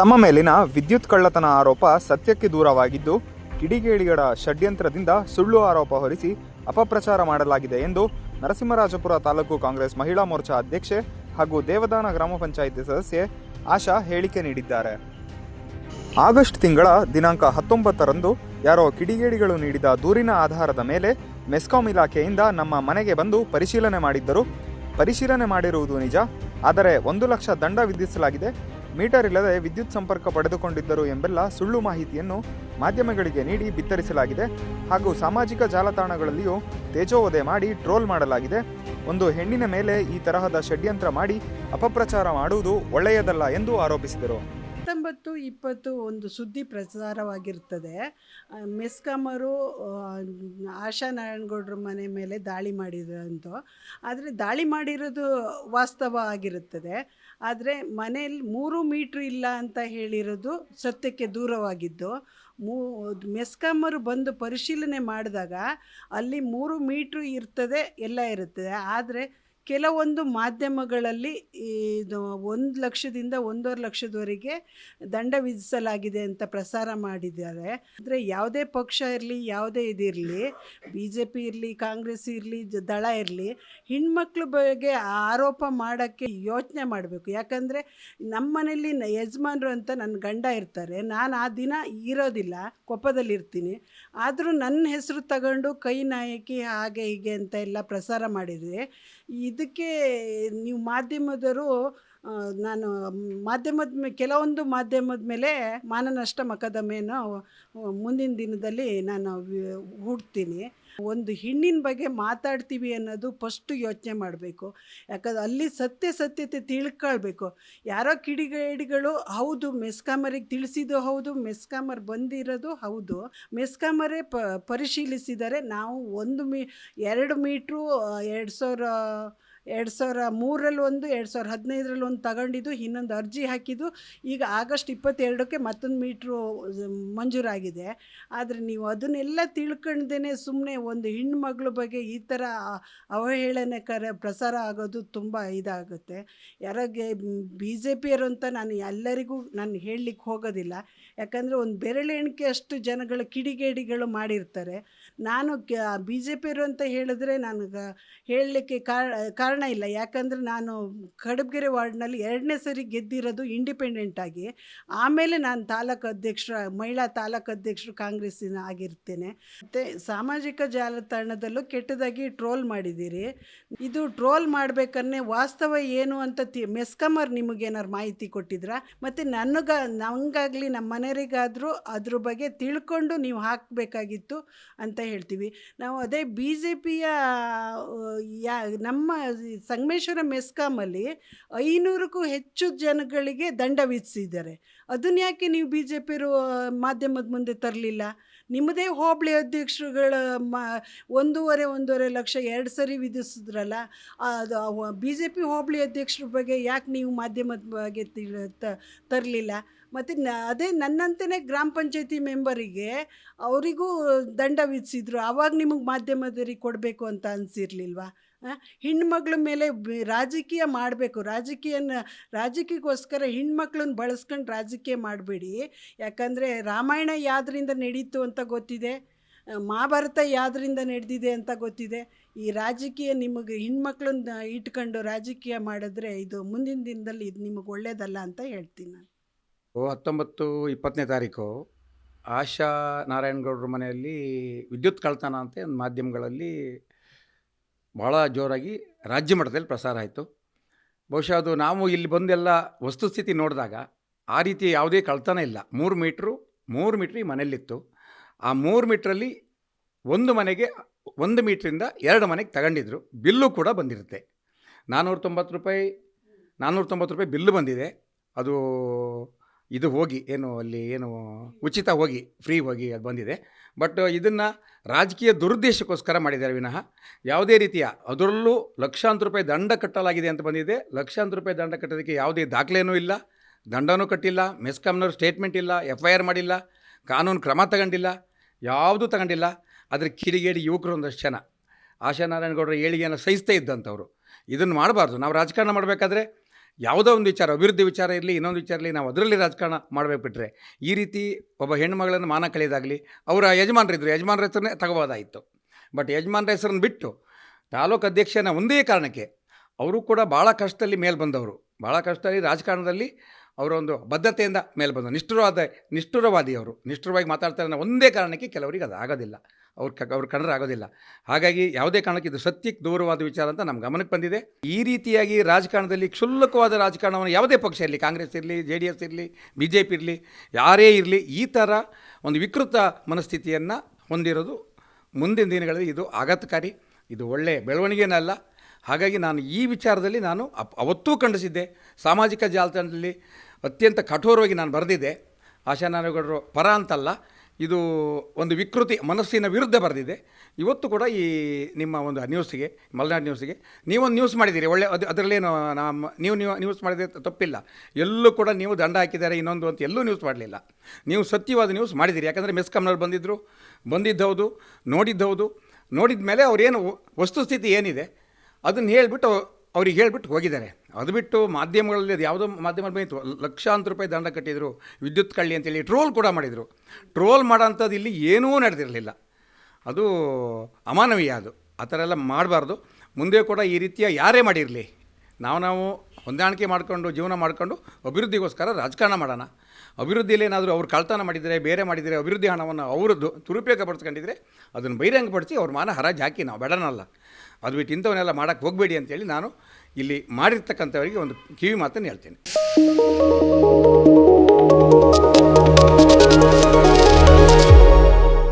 ತಮ್ಮ ಮೇಲಿನ ವಿದ್ಯುತ್ ಕಳ್ಳತನ ಆರೋಪ ಸತ್ಯಕ್ಕೆ ದೂರವಾಗಿದ್ದು ಕಿಡಿಗೇಡಿಗಳ ಷಡ್ಯಂತ್ರದಿಂದ ಸುಳ್ಳು ಆರೋಪ ಹೊರಿಸಿ ಅಪಪ್ರಚಾರ ಮಾಡಲಾಗಿದೆ ಎಂದು ನರಸಿಂಹರಾಜಪುರ ತಾಲೂಕು ಕಾಂಗ್ರೆಸ್ ಮಹಿಳಾ ಮೋರ್ಚಾ ಅಧ್ಯಕ್ಷೆ ಹಾಗೂ ದೇವದಾನ ಗ್ರಾಮ ಪಂಚಾಯಿತಿ ಸದಸ್ಯೆ ಆಶಾ ಹೇಳಿಕೆ ನೀಡಿದ್ದಾರೆ. ಆಗಸ್ಟ್ ತಿಂಗಳ ದಿನಾಂಕ ಹತ್ತೊಂಬತ್ತರಂದು ಯಾರೋ ಕಿಡಿಗೇಡಿಗಳು ನೀಡಿದ ದೂರಿನ ಆಧಾರದ ಮೇಲೆ ಮೆಸ್ಕಾಂ ಇಲಾಖೆಯಿಂದ ನಮ್ಮ ಮನೆಗೆ ಬಂದು ಪರಿಶೀಲನೆ ಮಾಡಿದ್ದರು. ಪರಿಶೀಲನೆ ಮಾಡಿರುವುದು ನಿಜ, ಆದರೆ ಒಂದು ಲಕ್ಷ ದಂಡ ವಿಧಿಸಲಾಗಿದೆ. ಮೀಟರ್ ಇಲ್ಲದೆ ವಿದ್ಯುತ್ ಸಂಪರ್ಕ ಪಡೆದುಕೊಂಡಿದ್ದರು ಎಂಬೆಲ್ಲ ಸುಳ್ಳು ಮಾಹಿತಿಯನ್ನು ಮಾಧ್ಯಮಗಳಿಗೆ ನೀಡಿ ಬಿತ್ತರಿಸಲಾಗಿದೆ. ಹಾಗೂ ಸಾಮಾಜಿಕ ಜಾಲತಾಣಗಳಲ್ಲಿಯೂ ತೇಜೋವಧೆ ಮಾಡಿ ಟ್ರೋಲ್ ಮಾಡಲಾಗಿದೆ. ಒಂದು ಹೆಣ್ಣಿನ ಮೇಲೆ ಈ ತರಹದ ಷಡ್ಯಂತ್ರ ಮಾಡಿ ಅಪಪ್ರಚಾರ ಮಾಡುವುದು ಒಳ್ಳೆಯದಲ್ಲ ಎಂದು ಆರೋಪಿಸಿದರು. ಹತ್ತೊಂಬತ್ತು, ಇಪ್ಪತ್ತು ಒಂದು ಸುದ್ದಿ ಪ್ರಸಾರವಾಗಿರ್ತದೆ. ಮೆಸ್ಕಾಮರು ಆಶಾ ನಾರಾಯಣಗೌಡ್ರ ಮನೆ ಮೇಲೆ ದಾಳಿ ಮಾಡಿದಂತ ಆದರೆ ದಾಳಿ ಮಾಡಿರೋದು ವಾಸ್ತವ ಆಗಿರುತ್ತದೆ. ಆದರೆ ಮನೆಯಲ್ಲಿ ಮೂರು ಮೀಟ್ರ್ ಇಲ್ಲ ಅಂತ ಹೇಳಿರೋದು ಸತ್ಯಕ್ಕೆ ದೂರವಾಗಿದ್ದು. ಮೂ ಮೆಸ್ಕಾಮರು ಬಂದು ಪರಿಶೀಲನೆ ಮಾಡಿದಾಗ ಅಲ್ಲಿ ಮೂರು ಮೀಟ್ರ್ ಇರ್ತದೆ, ಎಲ್ಲ ಇರುತ್ತದೆ. ಆದರೆ ಕೆಲವೊಂದು ಮಾಧ್ಯಮಗಳಲ್ಲಿ ಇದು ಒಂದು ಲಕ್ಷದಿಂದ ಒಂದೂವರೆ ಲಕ್ಷದವರೆಗೆ ದಂಡ ವಿಧಿಸಲಾಗಿದೆ ಅಂತ ಪ್ರಸಾರ ಮಾಡಿದ್ದಾರೆ. ಅಂದರೆ ಯಾವುದೇ ಪಕ್ಷ ಇರಲಿ, ಯಾವುದೇ ಇದಿರಲಿ ಬಿ ಜೆ ಪಿ ಇರಲಿ, ಕಾಂಗ್ರೆಸ್ ಇರಲಿ ದಳ ಇರಲಿ, ಹೆಣ್ಮಕ್ಳ ಬಗ್ಗೆ ಆರೋಪ ಮಾಡೋಕ್ಕೆ ಯೋಚನೆ ಮಾಡಬೇಕು. ಯಾಕಂದರೆ ನಮ್ಮ ಮನೆಯಲ್ಲಿ ನ- ಯಜಮಾನ್ರು ಅಂತ ನನ್ನ ಗಂಡ ಇರ್ತಾರೆ. ನಾನು ಆ ದಿನ ಇರೋದಿಲ್ಲ ಕೊಪ್ಪದಲ್ಲಿರ್ತೀನಿ ಆದರೂ ನನ್ನ ಹೆಸರು ತಗೊಂಡು ಕೈ ನಾಯಕಿ ಹಾಗೆ ಹೀಗೆ ಅಂತ ಎಲ್ಲ ಪ್ರಸಾರ ಮಾಡಿದ್ವಿ ಇದಕ್ಕೆ ನೀವು ಮಾಧ್ಯಮದವರು ನಾನು ಮಾಧ್ಯಮದ ಕೆಲವೊಂದು ಮಾಧ್ಯಮದ ಮೇಲೆ ಮಾನನಷ್ಟ ಮಕದಮೆಯನ್ನು ಮುಂದಿನ ದಿನದಲ್ಲಿ ನಾನು ಹುಡ್ತೀನಿ ಹೂಡ್ತೀನಿ. ಒಂದು ಹೆಣ್ಣಿನ ಬಗ್ಗೆ ಮಾತಾಡ್ತೀವಿ ಅನ್ನೋದು ಫಸ್ಟು ಯೋಚನೆ ಮಾಡಬೇಕು. ಯಾಕಂದ್ರೆ ಅಲ್ಲಿ ಸತ್ಯ ಸತ್ಯತೆ ತಿಳ್ಕೊಳ್ಬೇಕು. ಯಾರೋ ಕಿಡಿಗೇಡಿಗಳು ಹೌದು, ಮೆಸ್ಕಾಮರಿಗೆ ತಿಳಿಸಿದ್ದು ಹೌದು, ಮೆಸ್ಕಾಮರ್ ಬಂದಿರೋದು ಹೌದು. ಮೆಸ್ಕಾಮರೇ ಪ, ಪರಿಶೀಲಿಸಿದರೆ ನಾವು ಒಂದು ಮೀ, ಎರಡು ಮೀಟ್ರು ಎರಡು ಸಾವಿರ ಎರಡು ಸಾವಿರ ಮೂರರಲ್ಲಿ ಒಂದು ಎರಡು ಸಾವಿರ ಹದಿನೈದರಲ್ಲಿ ಒಂದು ತಗೊಂಡಿದ್ದು, ಇನ್ನೊಂದು ಅರ್ಜಿ ಹಾಕಿದ್ದು. ಈಗ ಆಗಸ್ಟ್ ಇಪ್ಪತ್ತೆರಡಕ್ಕೆ ಮತ್ತೊಂದು ಮೀಟ್ರು, ಮಂಜೂರಾಗಿದೆ. ಆದರೆ ನೀವು ಅದನ್ನೆಲ್ಲ ತಿಳ್ಕೊಂಡ್ದೇ ಸುಮ್ಮನೆ ಒಂದು ಹೆಣ್ಮಗಳ ಬಗ್ಗೆ ಈ ಥರ ಅವಹೇಳನಕರ ಪ್ರಸಾರ ಆಗೋದು ತುಂಬ ಇದಾಗುತ್ತೆ. ಯಾರಾಗೆ ಬಿ ಜೆ ಪಿಯರು ಅಂತ ನಾನು ಎಲ್ಲರಿಗೂ ನಾನು ಹೇಳಲಿಕ್ಕೆ ಹೋಗೋದಿಲ್ಲ. ಯಾಕಂದರೆ ಒಂದು ಬೆರಳೆಣಿಕೆ ಅಷ್ಟು ಜನಗಳು ಕಿಡಿಗೇಡಿಗಳು ಮಾಡಿರ್ತಾರೆ. ನಾನು ಬಿ ಜೆ ಪಿಯರು ಅಂತ ಹೇಳಿದ್ರೆ ನನಗೆ ಹೇಳಲಿಕ್ಕೆ ಕಾರಣ ಇಲ್ಲ. ಯಾಕಂದರೆ ನಾನು ಕಡಬಗೆರೆ ವಾರ್ಡ್ನಲ್ಲಿ ಎರಡನೇ ಸರಿ ಗೆದ್ದಿರೋದು ಇಂಡಿಪೆಂಡೆಂಟ್ ಆಗಿ. ಆಮೇಲೆ ನಾನು ತಾಲೂಕು ಅಧ್ಯಕ್ಷರ ಮಹಿಳಾ ತಾಲೂಕು ಅಧ್ಯಕ್ಷರು ಕಾಂಗ್ರೆಸ್ಸಿನ ಆಗಿರ್ತೇನೆ. ಮತ್ತು ಸಾಮಾಜಿಕ ಜಾಲತಾಣದಲ್ಲೂ ಕೆಟ್ಟದಾಗಿ ಟ್ರೋಲ್ ಮಾಡಿದ್ದೀರಿ. ಇದು ಟ್ರೋಲ್ ಮಾಡ್ಬೇಕನ್ನೇ ವಾಸ್ತವ ಏನು ಅಂತ ತಿ, ಮೆಸ್ಕಮರ್ ನಿಮಗೇನಾರು ಮಾಹಿತಿ ಕೊಟ್ಟಿದ್ರಾ? ಮತ್ತು ನನಗ ನಂಗಾಗಲಿ ನಮ್ಮ ಮನೆಯವರಿಗಾದರೂ ಅದ್ರ ಬಗ್ಗೆ ತಿಳ್ಕೊಂಡು ನೀವು ಹಾಕಬೇಕಾಗಿತ್ತು ಅಂತ ಹೇಳ್ತೀವಿ. ನಾವು ಅದೇ ಬಿ ಜೆ ಪಿಯ ಯಾ, ನಮ್ಮ ಸಂಗಮೇಶ್ವರ ಮೆಸ್ಕಾಮಲ್ಲಿ ಐನೂರಕ್ಕೂ ಹೆಚ್ಚು ಜನಗಳಿಗೆ ದಂಡ ವಿಧಿಸಿದ್ದಾರೆ. ಅದನ್ನ ಯಾಕೆ ನೀವು ಬಿ ಜೆ ಪಿರು ಮಾಧ್ಯಮದ ಮುಂದೆ ತರಲಿಲ್ಲ? ನಿಮ್ಮದೇ ಹೋಬಳಿ ಅಧ್ಯಕ್ಷರುಗಳ ಮ, ಒಂದೂವರೆ ಒಂದೂವರೆ ಲಕ್ಷ ಎರಡು ಸರಿ ವಿಧಿಸಿದ್ರಲ್ಲ? ಅದು ಬಿ ಜೆ ಪಿ ಹೋಬಳಿ ಅಧ್ಯಕ್ಷರ ಬಗ್ಗೆ ಯಾಕೆ ನೀವು ಮಾಧ್ಯಮದ ಬಗ್ಗೆ ತರಲಿಲ್ಲ? ಮತ್ತು ನ, ಅದೇ ನನ್ನಂತೆಯೇ ಗ್ರಾಮ ಪಂಚಾಯತಿ ಮೆಂಬರಿಗೆ ಅವರಿಗೂ ದಂಡ ವಿಧಿಸಿದ್ರು. ಆವಾಗ ನಿಮಗೆ ಮಾಧ್ಯಮದಲ್ಲಿ ಕೊಡಬೇಕು ಅಂತ ಅನಿಸಿರ್ಲಿಲ್ವಾ? ಹೆಣ್ಮಕ್ಳ ಮೇಲೆ ರಾಜಕೀಯ ಮಾಡಬೇಕು. ರಾಜಕೀಯನ, ರಾಜಕೀಯಕ್ಕೋಸ್ಕರ ಹೆಣ್ಮಕ್ಳನ್ನ ಬಳಸ್ಕೊಂಡು ರಾಜಕೀಯ ಮಾಡಬೇಡಿ. ಯಾಕಂದರೆ ರಾಮಾಯಣ ಯಾವ್ದರಿಂದ ನಡೀತು ಅಂತ ಗೊತ್ತಿದೆ. ಮಹಾಭಾರತ ಯಾವ್ದರಿಂದ ನಡೆದಿದೆ ಅಂತ ಗೊತ್ತಿದೆ. ಈ ರಾಜಕೀಯ ನಿಮಗೆ, ಹೆಣ್ಮಕ್ಳನ್ನ ಇಟ್ಕೊಂಡು ರಾಜಕೀಯ ಮಾಡಿದ್ರೆ ಇದು ಮುಂದಿನ ದಿನದಲ್ಲಿ ಇದು ನಿಮಗೆ ಒಳ್ಳೆಯದಲ್ಲ ಅಂತ ಹೇಳ್ತೀನಿ ನಾನು. ಹತ್ತೊಂಬತ್ತು, ಇಪ್ಪತ್ತನೇ ತಾರೀಕು ಆಶಾ ನಾರಾಯಣಗೌಡ್ರ ಮನೆಯಲ್ಲಿ ವಿದ್ಯುತ್ ಕಳ್ತನ ಅಂತ ಒಂದು ಮಾಧ್ಯಮಗಳಲ್ಲಿ ಭಾಳ ಜೋರಾಗಿ ರಾಜ್ಯ ಮಟ್ಟದಲ್ಲಿ ಪ್ರಸಾರ ಆಯಿತು. ಬಹುಶಃ ಅದು ನಾವು ಇಲ್ಲಿ ಬಂದೆಲ್ಲ ವಸ್ತುಸ್ಥಿತಿ ನೋಡಿದಾಗ ಆ ರೀತಿ ಯಾವುದೇ ಕಳ್ತನ ಇಲ್ಲ. ಮೂರು ಮೀಟ್ರು, ಮೂರು ಮೀಟ್ರ್ ಈ ಮನೆಯಲ್ಲಿತ್ತು. ಆ ಮೂರು ಮೀಟ್ರಲ್ಲಿ ಒಂದು ಮನೆಗೆ, ಒಂದು ಮೀಟ್ರಿಂದ ಎರಡು ಮನೆಗೆ ತಗೊಂಡಿದ್ರು. ಬಿಲ್ಲು ಕೂಡ ಬಂದಿರುತ್ತೆ. ನಾನ್ನೂರ ತೊಂಬತ್ತು ರೂಪಾಯಿ ನಾನ್ನೂರ ತೊಂಬತ್ತು ರೂಪಾಯಿ ಬಿಲ್ಲು ಬಂದಿದೆ. ಅದು ಇದು ಹೋಗಿ ಏನು ಅಲ್ಲಿ ಏನು ಉಚಿತ ಹೋಗಿ ಫ್ರೀ ಹೋಗಿ ಅದು ಬಂದಿದೆ. ಬಟ್ ಇದನ್ನು ರಾಜಕೀಯ ದುರುದ್ದೇಶಕ್ಕೋಸ್ಕರ ಮಾಡಿದ್ದಾರೆ ವಿನಃ. ಯಾವುದೇ ರೀತಿಯ ಅದರಲ್ಲೂ ಲಕ್ಷಾಂತರ ರೂಪಾಯಿ ದಂಡ ಕಟ್ಟಲಾಗಿದೆ ಅಂತ ಬಂದಿದೆ. ಲಕ್ಷಾಂತರ ರೂಪಾಯಿ ದಂಡ ಕಟ್ಟೋದಕ್ಕೆ ಯಾವುದೇ ದಾಖಲೆಯೂ ಇಲ್ಲ. ದಂಡನೂ ಕಟ್ಟಿಲ್ಲ, ಮೆಸ್ಕಾಮ್ನವ್ರ ಸ್ಟೇಟ್ಮೆಂಟ್ ಇಲ್ಲ ಎಫ್ ಐ ಆರ್ ಮಾಡಿಲ್ಲ, ಕಾನೂನು ಕ್ರಮ ತಗೊಂಡಿಲ್ಲ, ಯಾವುದೂ ತಗೊಂಡಿಲ್ಲ. ಆದರೆ ಕಿಡಿಗೇಡಿ ಯುವಕರು ಒಂದಷ್ಟು ಜನ. ಆಶಾ ನಾರಾಯಣಗೌಡರ ಏಳಿಗೆಯನ್ನು ಸಹಿಸ್ತಾ ಇದ್ದಂಥವ್ರು. ಇದನ್ನು ಮಾಡಬಾರ್ದು. ನಾವು ರಾಜಕಾರಣ ಮಾಡಬೇಕಾದ್ರೆ ಯಾವುದೋ ಒಂದು ವಿಚಾರ, ಅಭಿವೃದ್ಧಿ ವಿಚಾರ ಇರಲಿ, ಇನ್ನೊಂದು ವಿಚಾರ ಇರಲಿ, ನಾವು ಅದರಲ್ಲಿ ರಾಜಕಾರಣ ಮಾಡಬೇಕು ಬಿಟ್ಟರೆ ಈ ರೀತಿ ಒಬ್ಬ ಹೆಣ್ಣುಮಗಳನ್ನು ಮಾನ ಕಳೆಯೋದಾಗಲಿ, ಅವರ ಯಜಮಾನರಿದ್ದರು ಯಜಮಾನರ ಹೆಸರನ್ನೇ ತಗೋಬೋದಾಯಿತು ಬಟ್ ಯಜಮಾನರ ಹೆಸರನ್ನು ಬಿಟ್ಟು ತಾಲೂಕು ಅಧ್ಯಕ್ಷನ ಒಂದೇ ಕಾರಣಕ್ಕೆ ಅವರು ಕೂಡ ಭಾಳ ಕಷ್ಟದಲ್ಲಿ ಮೇಲೆ ಬಂದವರು. ಭಾಳ ಕಷ್ಟದಲ್ಲಿ ರಾಜಕಾರಣದಲ್ಲಿ ಅವರೊಂದು ಬದ್ಧತೆಯಿಂದ ಮೇಲೆ ಬಂದರು ನಿಷ್ಠುರವಾದ ನಿಷ್ಠುರವಾದಿ ಅವರು ನಿಷ್ಠುರವಾಗಿ ಮಾತಾಡ್ತಾರೆ ಅನ್ನೋ ಒಂದೇ ಕಾರಣಕ್ಕೆ ಕೆಲವರಿಗೆ ಅದು ಆಗೋದಿಲ್ಲ ಅವ್ರ ಕ, ಅವ್ರ ಆಗೋದಿಲ್ಲ. ಹಾಗಾಗಿ ಯಾವುದೇ ಕಾರಣಕ್ಕೆ ಇದು ಸತ್ಯಕ್ಕೆ ದೂರವಾದ ವಿಚಾರ ಅಂತ ನಮ್ಮ ಗಮನಕ್ಕೆ ಬಂದಿದೆ. ಈ ರೀತಿಯಾಗಿ ರಾಜಕಾರಣದಲ್ಲಿ ಕ್ಷುಲ್ಲಕವಾದ ರಾಜಕಾರಣವನ್ನು ಯಾವುದೇ ಪಕ್ಷ ಇರಲಿ, ಕಾಂಗ್ರೆಸ್ ಇರಲಿ, ಜೆ ಡಿ ಎಸ್ ಇರಲಿ, ಬಿ ಜೆ ಪಿ ಇರಲಿ, ಯಾರೇ ಇರಲಿ, ಈ ಥರ ಒಂದು ವಿಕೃತ ಮನಸ್ಥಿತಿಯನ್ನು ಹೊಂದಿರೋದು ಮುಂದಿನ ದಿನಗಳಲ್ಲಿ ಇದು ಆಘಾತಕಾರಿ, ಇದು ಒಳ್ಳೆಯ ಬೆಳವಣಿಗೆನಲ್ಲ ಹಾಗಾಗಿ ನಾನು ಈ ವಿಚಾರದಲ್ಲಿ ನಾನು ಅಪ್, ಅವತ್ತೂ ಖಂಡಿಸಿದ್ದೆ. ಸಾಮಾಜಿಕ ಜಾಲತಾಣದಲ್ಲಿ ಅತ್ಯಂತ ಕಠೋರವಾಗಿ ನಾನು ಬರೆದಿದ್ದೆ. ಆಶಾ ನಾರಾಯಣಗೌಡರು ಪರ ಅಂತಲ್ಲ. ಇದು ಒಂದು ವಿಕೃತಿ ಮನಸ್ಸಿನ ವಿರುದ್ಧ ಬರೆದಿದೆ. ಇವತ್ತು ಕೂಡ ಈ ನಿಮ್ಮ ಒಂದು ನ್ಯೂಸ್ಗೆ ಮಲೆನಾಡು ನ್ಯೂಸ್ಗೆ ನೀವೊಂದು ನ್ಯೂಸ್ ಮಾಡಿದ್ದೀರಿ. ಒಳ್ಳೆ ಅದು ಅದರಲ್ಲೇನು ನಮ್ಮ ನೀವು ನೀವು ನ್ಯೂಸ್ ಮಾಡಿದ್ರೆ ತಪ್ಪಿಲ್ಲ. ಎಲ್ಲೂ ಕೂಡ ನೀವು ದಂಡ ಹಾಕಿದ್ದಾರೆ, ಇನ್ನೊಂದು ಅಂತ ಎಲ್ಲೂ ನ್ಯೂಸ್ ಮಾಡಲಿಲ್ಲ. ನೀವು ಸತ್ಯವಾದ ನ್ಯೂಸ್ ಮಾಡಿದ್ದೀರಿ. ಯಾಕಂದರೆ ಮೆಸ್ಕಾಮ್ನವ್ರು ಬಂದಿದ್ದರು ಬಂದಿದ್ದವ್ದು ನೋಡಿದ್ದೌದು ನೋಡಿದ ಮೇಲೆ ಅವರೇನು ವಸ್ತುಸ್ಥಿತಿ ಏನಿದೆ, ಅದನ್ನು ಹೇಳಿಬಿಟ್ಟು ಅವ್ರಿಗೆ ಹೇಳ್ಬಿಟ್ಟು ಹೋಗಿದ್ದಾರೆ. ಅದು ಬಿಟ್ಟು ಮಾಧ್ಯಮಗಳಲ್ಲಿ ಅದು ಯಾವುದೋ ಮಾಧ್ಯಮದಲ್ಲಿ ಬಂದಿತ್ತು. ಲಕ್ಷಾಂತರ ರೂಪಾಯಿ ದಂಡ ಕಟ್ಟಿದರು, ವಿದ್ಯುತ್ ಕಳ್ಳಿ ಅಂತೇಳಿ ಟ್ರೋಲ್ ಕೂಡ ಮಾಡಿದರು. ಟ್ರೋಲ್ ಮಾಡೋಂಥದ್ದು ಇಲ್ಲಿ ಏನೂ ನಡೆದಿರಲಿಲ್ಲ. ಅದು ಅಮಾನವೀಯ ಅದು. ಆ ಥರ ಎಲ್ಲ ಮಾಡಬಾರ್ದು. ಮುಂದೆ ಕೂಡ ಈ ರೀತಿಯ ಯಾರೇ ಮಾಡಿರಲಿ. ನಾವು ನಾವು ಹೊಂದಾಣಿಕೆ ಮಾಡಿಕೊಂಡು, ಜೀವನ ಮಾಡಿಕೊಂಡು, ಅಭಿವೃದ್ಧಿಗೋಸ್ಕರ ರಾಜಕಾರಣ ಮಾಡೋಣ. ಅಭಿವೃದ್ಧಿಯಲ್ಲಿ ಏನಾದರೂ ಅವ್ರು ಕಳ್ತನ ಮಾಡಿದರೆ, ಬೇರೆ ಮಾಡಿದರೆ ಅಭಿವೃದ್ಧಿ ಹಣವನ್ನು ಅವರು ದುರುಪಯೋಗ ಪಡಿಸ್ಕೊಂಡಿದ್ರೆ ಅದನ್ನು ಬಹಿರಂಗಪಡಿಸಿ ಅವ್ರ ಮಾನ ಹರಾಜು ಹಾಕಿ ನಾವು ಬೇಡನಲ್ಲ. ಅದು ಬಿಟ್ಟು ಇಂಥವನ್ನೆಲ್ಲ ಮಾಡೋಕ್ಕೆ ಹೋಗಬೇಡಿ ಅಂತೇಳಿ ನಾನು ಇಲ್ಲಿ ಮಾಡಿರ್ತಕ್ಕಂಥವರಿಗೆ ಒಂದು ಕಿವಿ ಮಾತನ್ನು ಹೇಳ್ತೇನೆ.